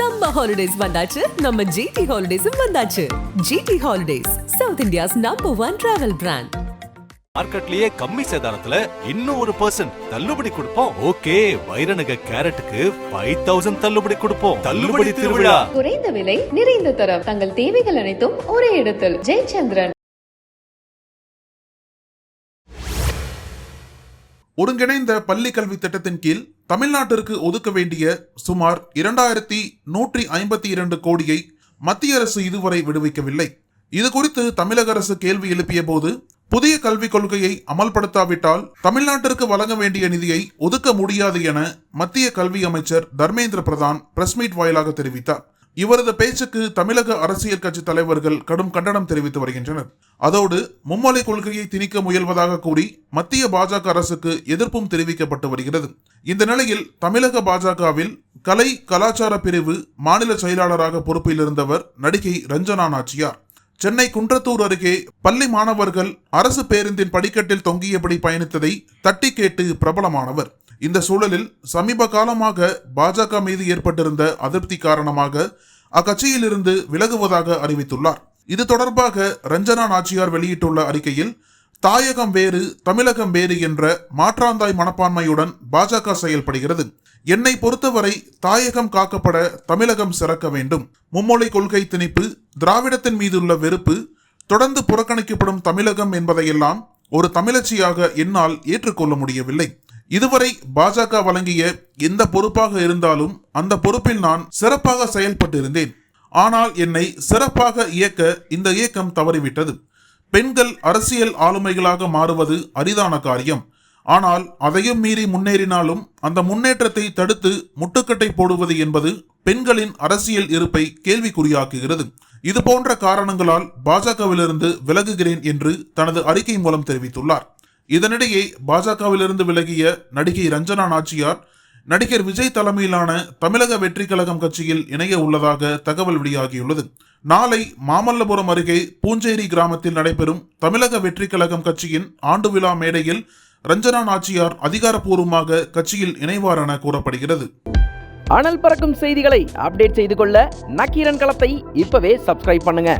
சம்ம ஹாலிடேஸ் வந்தாச்சு. நம்ம ஜிடி ஹாலிடேஸும் வந்தாச்சு. GT holidays south India's number one travel brand மார்க்கெட்லயே கம்மி சேதாரத்துல இன்னும் ஒரு பர்சன்ட் தள்ளுபடி கொடுப்போம். ஓகே வைரநக கேரட்டுக்கு ஃபைவ் தௌசண்ட் தள்ளுபடி கொடுப்போம். தள்ளுபடி திருவிழா. குறைந்த விலை நிறைந்த தரம். தங்கள் தேவைகள் அனைத்தும் ஒரே இடத்தில். ஜெயச்சந்திரன். ஒருங்கிணைந்த பள்ளி கல்வி திட்டத்தின் கீழ் தமிழ்நாட்டிற்கு ஒதுக்க வேண்டிய சுமார் இரண்டாயிரத்தி நூற்றி ஐம்பத்தி இரண்டு கோடியை மத்திய அரசு இதுவரை விடுவிக்கவில்லை. இது குறித்து தமிழக அரசு கேள்வி எழுப்பிய போது புதிய கல்விக் கொள்கையை அமல்படுத்தாவிட்டால் தமிழ்நாட்டிற்கு வழங்க வேண்டிய நிதியை ஒதுக்க முடியாது என மத்திய கல்வி அமைச்சர் தர்மேந்திர பிரதான் பிரஸ் மீட் வாயிலாக தெரிவித்தார். இவரது பேச்சுக்கு தமிழக அரசியல் கட்சி தலைவர்கள் கடும் கண்டனம் தெரிவித்து வருகின்றனர். அதோடு மும்மொழி கொள்கையை திணிக்க முயல்வதாக கூறி மத்திய பாஜக அரசுக்கு எதிர்ப்பும் தெரிவிக்கப்பட்டு வருகிறது. இந்த நிலையில் தமிழக பாஜகவில் கலை கலாச்சார பிரிவு மாநில செயலாளராக பொறுப்பில் இருந்தவர் நடிகை ரஞ்சனா நாச்சியார். சென்னை குன்றத்தூர் அருகே பள்ளி மாணவர்கள் அரசு பேருந்தின் படிக்கட்டில் தொங்கியபடி பயணித்ததை தட்டி கேட்டு பிரபலமானவர். இந்த சூழலில் சமீப காலமாக பாஜக மீது ஏற்பட்டிருந்த அதிருப்தி காரணமாக அக்கட்சியிலிருந்து விலகுவதாக அறிவித்துள்ளார். இது தொடர்பாக ரஞ்சனா நாச்சியார் வெளியிட்டுள்ள அறிக்கையில் தாயகம் வேறு தமிழகம் வேறு என்ற மாற்றாந்தாய் மனப்பான்மையுடன் பாஜக செயல்படுகிறது. என்னை பொறுத்தவரை தாயகம் காக்கப்பட தமிழகம் சிறக்க வேண்டும். மும்மொழி கொள்கை திணிப்பு திராவிடத்தின் மீதுள்ள வெறுப்பு தொடர்ந்து புறக்கணிக்கப்படும் தமிழகம் என்பதையெல்லாம் ஒரு தமிழச்சியாக என்னால் ஏற்றுக்கொள்ள முடியவில்லை. இதுவரை பாஜக வழங்கிய எந்த பொறுப்பாக இருந்தாலும் அந்த பொறுப்பில் நான் சிறப்பாக செயல்பட்டிருந்தேன். ஆனால் என்னை சிறப்பாக இயக்க இந்த இயக்கம் தவறிவிட்டது. பெண்கள் அரசியல் ஆளுமைகளாக மாறுவது அரிதான காரியம். ஆனால் அதையும் மீறி முன்னேறினாலும் அந்த முன்னேற்றத்தை தடுத்து முட்டுக்கட்டை போடுவது என்பது பெண்களின் அரசியல் இருப்பை கேள்விக்குறியாக்குகிறது. இது போன்ற காரணங்களால் பாஜகவிலிருந்து விலகுகிறேன் என்று தனது அறிக்கை மூலம் தெரிவித்துள்ளார். இதனிடையே பாஜகவிலிருந்து விலகிய நடிகை ரஞ்சனா நாச்சியார் நடிகர் விஜய் தலைமையிலான தமிழக வெற்றி கழகம் கட்சியில் இணைய உள்ளதாக தகவல் வெளியாகியுள்ளது. நாளை மாமல்லபுரம் அருகே பூஞ்சேரி கிராமத்தில் நடைபெறும் தமிழக வெற்றி கழகம் கட்சியின் ஆண்டு விழா மேடையில் ரஞ்சனா நாச்சியார் அதிகாரப்பூர்வமாக கட்சியில் இணைவார் என கூறப்படுகிறது. அனல் பறக்கும் செய்திகளை அப்டேட் செய்து கொள்ள நக்கீரன் களத்தை இப்பவே சப்ஸ்கிரைப் பண்ணுங்க.